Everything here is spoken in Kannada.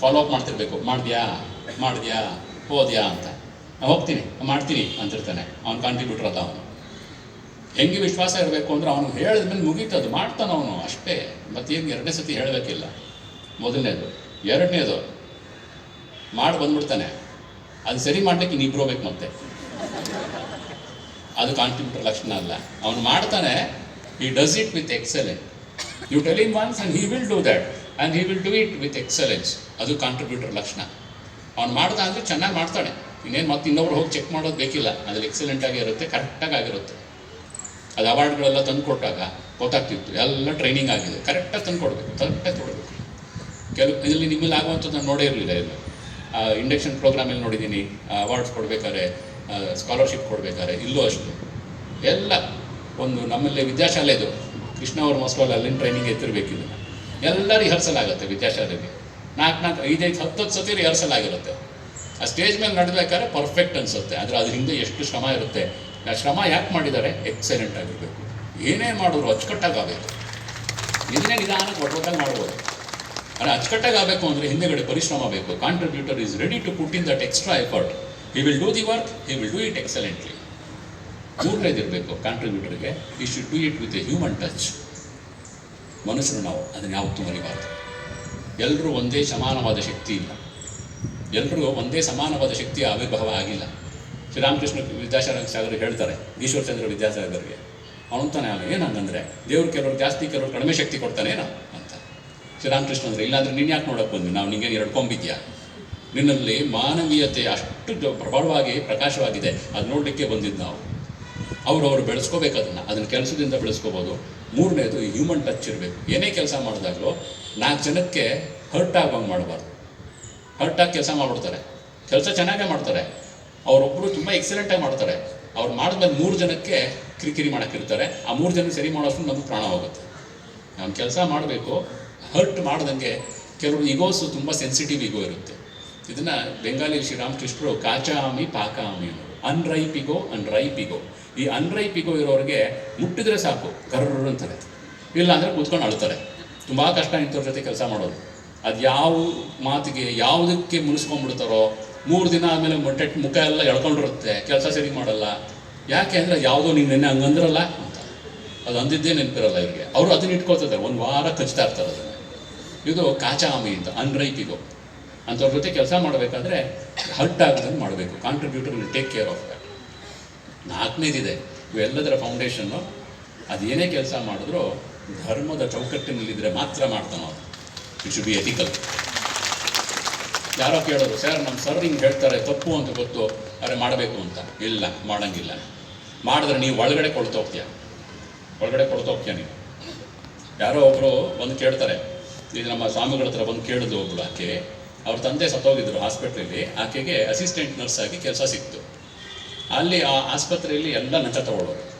ಫಾಲೋ ಅಪ್ ಮಾಡ್ತಿರ್ಬೇಕು. ಮಾಡಿದ್ಯಾ? ಮಾಡಿದ್ಯಾ? ಹೋದ್ಯಾ ಅಂತ. "ನಾ ಹೋಗ್ತೀನಿ. ಮಾಡ್ತೀನಿ ಅಂತಿರ್ತಾನೆ. ಅವ್ನು ಕಾಂಟ್ರಿಬ್ಯೂಟರ್ ಅದ ಅವನು. ಹೆಂಗೆ ವಿಶ್ವಾಸ ಇರಬೇಕು ಅಂದ್ರೆ ಅವನು ಹೇಳಿದ ಮೇಲೆ ಅದು ಮಾಡ್ತಾನೆ ಅವನು ಅಷ್ಟೇ. ಮತ್ತೇನು ಎರಡನೇ ಸತಿ ಹೇಳಬೇಕಿಲ್ಲ. ಮೊದಲನೇದು. ಎರಡನೇದು. ಮಾಡಿ ಬಂದ್ಬಿಡ್ತಾನೆ. ಅದು ಸರಿ ಮಾಡ್ಲಿಕ್ಕೆ ಇನ್ನಿಬ್ರು ಹೋಗ್ಬೇಕು ಮತ್ತೆ. ಅದು ಕಾಂಟ್ರಿಬ್ಯೂಟರ್ ಲಕ್ಷಣ ಅಲ್ಲ. ಅವನು ಮಾಡ್ತಾನೆ. He does it with excellent you tell in once and he will do that and he will do it with excellence ಅದು ಕಾಂಟ್ರಿಬ್ಯೂಟರ್ ಲಕ್ಷಣ ಅವ್ನು ಮಾಡ್ದ ಅಂದರೆ ಚೆನ್ನಾಗಿ ಮಾಡ್ತಾನೆ ಇನ್ನೇನು ಮತ್ತೆ ಇನ್ನೊಬ್ರು ಹೋಗಿ ಚೆಕ್ ಮಾಡೋದು ಬೇಕಿಲ್ಲ. ಅದ್ರಲ್ಲಿ ಎಕ್ಸಲೆಂಟ್ ಆಗಿರುತ್ತೆ ಕರೆಕ್ಟಾಗಿ ಆಗಿರುತ್ತೆ. ಅದು ಅವಾರ್ಡ್ಗಳೆಲ್ಲ ತಂದು ಕೊಟ್ಟಾಗ ಗೊತ್ತಾಗ್ತಿತ್ತು. ಎಲ್ಲ ಟ್ರೈನಿಂಗ್ ಆಗಿದೆ. ಕರೆಕ್ಟಾಗಿ ತಂದು ಕೊಡಬೇಕು. ಕರೆಕ್ಟಾಗಿ ಕೊಡಬೇಕು. ಕೆಲವು ಇದರಲ್ಲಿ ನಿಮ್ಮಲ್ಲಿ ಆಗುವಂಥದ್ದು ನಾನು ನೋಡೇ ಇರಲಿಲ್ಲ ಎಲ್ಲ. ಇಂಡಕ್ಷನ್ ಪ್ರೋಗ್ರಾಮಲ್ಲಿ ನೋಡಿದ್ದೀನಿ ಅವಾರ್ಡ್ಸ್ ಕೊಡಬೇಕಾದ್ರೆ ಸ್ಕಾಲರ್ಶಿಪ್ ಕೊಡಬೇಕಾದ್ರೆ, ಇಲ್ಲೂ ಅಷ್ಟು. ಎಲ್ಲ ಒಂದು ನಮ್ಮಲ್ಲಿ ವಿದ್ಯಾಶಾಲೆದು. ಕೃಷ್ಣ ಅವ್ರ ಮಸ್ಕಲ್ಲಿ ಅಲ್ಲಿನ ಟ್ರೈನಿಂಗ್ ಎತ್ತಿರ್ಬೇಕಿದ್ದು ಎಲ್ಲ ರಿಹರ್ಸಲ್ ಆಗುತ್ತೆ ವಿದ್ಯಾಶಾಲೆಗೆ ನಾಲ್ಕು ನಾಲ್ಕು ಐದೈದು ಹತ್ತತ್ತು ಸತಿ ರಿಹರ್ಸಲ್ ಆಗಿರುತ್ತೆ ಆ ಸ್ಟೇಜ್ ಮೇಲೆ ನಡೆಬೇಕಾದ್ರೆ ಪರ್ಫೆಕ್ಟ್ ಅನಿಸುತ್ತೆ. ಆದರೆ ಅದ್ರ ಹಿಂದೆ ಎಷ್ಟು ಶ್ರಮ ಇರುತ್ತೆ. ಆ ಶ್ರಮ ಯಾಕೆ ಮಾಡಿದ್ದಾರೆ? ಎಕ್ಸಲೆಂಟ್ ಆಗಿರಬೇಕು. ಏನೇ ಮಾಡಿದ್ರು ಅಚ್ಚುಕಟ್ಟಾಗಬೇಕು ಇದನ್ನೇ ನಿಧಾನಕ್ಕೆ ಒಟ್ಟಾಗಿ ಮಾಡ್ಬೋದು. ಆದರೆ ಅಚ್ಚುಕಟ್ಟಾಗಿ ಆಗಬೇಕು ಅಂದರೆ ಹಿಂದೆಗಡೆ ಪರಿಶ್ರಮ ಬೇಕು. Contributor is ready to put in that extra effort he will do the work he will do it excellently ಮೂರನೇದಿರಬೇಕು ಕಾಂಟ್ರಿಬ್ಯೂಟರ್ಗೆ he should do it with a human touch ಮನುಷ್ಯರು ನಾವು, ಅದನ್ನು ಯಾವತ್ತೂ ಮರಿಬಾರ್ದು. ಎಲ್ಲರೂ ಒಂದೇ ಸಮಾನವಾದ ಶಕ್ತಿ ಇಲ್ಲ. ಎಲ್ಲರೂ ಒಂದೇ ಸಮಾನವಾದ ಶಕ್ತಿಯ ಆವಿರ್ಭಾವ ಆಗಿಲ್ಲ. ಶ್ರೀರಾಮಕೃಷ್ಣ ವಿದ್ಯಾಸಾಗರ ಸಾಗರ್ ಹೇಳ್ತಾರೆ ಈಶ್ವರಚಂದ್ರ ವಿದ್ಯಾಸಾಗರ್ಗೆ. ಅವನಂತಾನೆ ಅವನು ಏನಂತಂದರೆ ದೇವರು ಕೆಲವ್ರು ಜಾಸ್ತಿ, ಕೆಲವರು ಕಡಿಮೆ ಶಕ್ತಿ ಕೊಡ್ತಾನೇನೋ ಅಂತ. ಶ್ರೀರಾಮಕೃಷ್ಣ ಅಂದರೆ, ಇಲ್ಲಾಂದ್ರೆ ನೀನು ಯಾಕೆ ನೋಡಕ್ಕೆ ಬಂದ್ವಿ? ನಾವು ನಿಂಗೆ ಎರಡು ಕೊಂಬಿದ್ಯಾ? ನಿನ್ನಲ್ಲಿ ಮಾನವೀಯತೆ ಅಷ್ಟು ಪ್ರಬಲವಾಗಿ ಪ್ರಕಾಶವಾಗಿದೆ. ಅದು ನೋಡಲಿಕ್ಕೆ ಬಂದಿದ್ದು ನಾವು. ಅವರು ಅವರು ಬೆಳೆಸ್ಕೋಬೇಕು ಅದನ್ನು. ಅದನ್ನು ಕೆಲಸದಿಂದ ಬೆಳೆಸ್ಕೋಬೋದು. ಮೂರನೇದು ಹ್ಯೂಮನ್ ಟಚ್ ಇರಬೇಕು. ಏನೇ ಕೆಲಸ ಮಾಡಿದಾಗಲೂ ನಾಲ್ಕು ಜನಕ್ಕೆ ಹರ್ಟ್ ಆಗೋಂಗೆ ಮಾಡಬಾರ್ದು. ಹರ್ಟಾಗಿ ಕೆಲಸ ಮಾಡಿಬಿಡ್ತಾರೆ. ಕೆಲಸ ಚೆನ್ನಾಗೇ ಮಾಡ್ತಾರೆ. ಅವರೊಬ್ಬರು ತುಂಬ ಎಕ್ಸಲೆಂಟಾಗಿ ಮಾಡ್ತಾರೆ. ಅವ್ರು ಮಾಡಿದ್ಮೇಲೆ ಮೂರು ಜನಕ್ಕೆ ಕಿರಿಕಿರಿ ಮಾಡೋಕ್ಕಿರ್ತಾರೆ ಆ ಮೂರು ಜನ ಸರಿ ಮಾಡೋಷ್ಟು ನಮಗೆ ಪ್ರಾಣ ಹೋಗುತ್ತೆ. ನಾನು ಕೆಲಸ ಮಾಡಬೇಕು. ಹರ್ಟ್ ಮಾಡ್ದಂಗೆ ಕೆಲವರು ಈಗೋಸು ತುಂಬ ಸೆನ್ಸಿಟಿವ್ ಈಗೋ ಇರುತ್ತೆ. ಇದನ್ನು ಬೆಂಗಾಲಿ ಶ್ರೀರಾಮಕೃಷ್ಣರು ಕಾಚಾಮಿ ಪಾಕಾಮಿ ಅನ್ನೋರು. ಅನ್ರೈಪ್ ಇಗೋ ಈ ಅನ್ರೈಪಿಗೋ ಇರೋರಿಗೆ ಮುಟ್ಟಿದ್ರೆ ಸಾಕು ಕರ್ರ ಅಂತಾರೆ ಇಲ್ಲ ಅಂದರೆ ಕೂತ್ಕೊಂಡು ಅಳ್ತಾರೆ ತುಂಬ ಕಷ್ಟ ಇಂಥವ್ರ ಜೊತೆ ಕೆಲಸ ಮಾಡೋದು ಅದು ಯಾವ ಮಾತಿಗೆ ಯಾವುದಕ್ಕೆ ಮುನಿಸ್ಕೊಂಡ್ಬಿಡ್ತಾರೋ, ಮೂರು ದಿನ ಆದಮೇಲೆ ಮೊಟ್ಟೆ ಮುಖ ಎಲ್ಲ ಎಳ್ಕೊಂಡಿರುತ್ತೆ, ಕೆಲಸ ಸರಿ ಮಾಡಲ್ಲ. ಯಾಕೆ ಅಂದರೆ ಯಾವುದೋ ನೀನು ನೆನ್ನೆ ಹಂಗಂದ್ರಲ್ಲ ಅಂತ. ಅದು ಅಂದಿದ್ದೇ ನೆನಪಿರಲ್ಲ ಇವರಿಗೆ. ಅವರು ಅದನ್ನ ಇಟ್ಕೋತಿದ್ದಾರೆ ಒಂದು ವಾರ ಕಚ್ತಾ ಇರ್ತಾರೆ ಅದನ್ನು. ಇದು ಕಾಚಾಮಿ ಅಂತ, ಅನ್ರೈಪಿಗೋ. ಅಂಥವ್ರ ಜೊತೆ ಕೆಲಸ ಮಾಡಬೇಕಾದ್ರೆ ಹರ್ಟ್ ಆಗದಂಗೆ ಮಾಡಬೇಕು. Contributor will take care of that ನಾಲ್ಕನೇದಿದೆ, ಇವೆಲ್ಲದರ ಫೌಂಡೇಶನ್ನು ಅದೇನೇ ಕೆಲಸ ಮಾಡಿದ್ರೂ ಧರ್ಮದ ಚೌಕಟ್ಟಿನಲ್ಲಿದ್ದರೆ ಮಾತ್ರ ಮಾಡ್ತಾನೆ ಅವನು. ಇಟ್ ಶುಡ್ ಬಿ ಎಥಿಕಲ್ ಯಾರೋ ಕೇಳೋರು, ಸರ್ ನಮ್ಮ ಸರ್ ಹಿಂಗೆ ಹೇಳ್ತಾರೆ, ತಪ್ಪು ಅಂತ ಗೊತ್ತು, ಅರೆ ಮಾಡಬೇಕು ಅಂತ. ಇಲ್ಲ, ಮಾಡಂಗಿಲ್ಲ. ಮಾಡಿದ್ರೆ ನೀವು ಒಳಗಡೆ ಕೊಳ್ತೋಗ್ತೀಯ ಒಳಗಡೆ ಕೊಳ್ತೋಗ್ತೀಯ ನೀವು ಯಾರೋ ಒಬ್ಬರು ಬಂದು ಕೇಳ್ತಾರೆ ಈಗ ನಮ್ಮ ಸ್ವಾಮಿಗಳ ಹತ್ರ ಬಂದು ಕೇಳಿದ್ರು ಒಬ್ಬಳು ಆಕೆ. ಅವ್ರ ತಂದೆ ಸತ್ತೋಗಿದ್ರು ಹಾಸ್ಪಿಟ್ಲಲ್ಲಿ. ಆಕೆಗೆ ಅಸಿಸ್ಟೆಂಟ್ ನರ್ಸ್ ಆಗಿ ಕೆಲಸ ಸಿಕ್ತು. ಅಲ್ಲಿ ಆ ಆಸ್ಪತ್ರೆಯಲ್ಲಿ ಎಲ್ಲ ಲಂಚ ತಗೊಳ್ಳೋರು.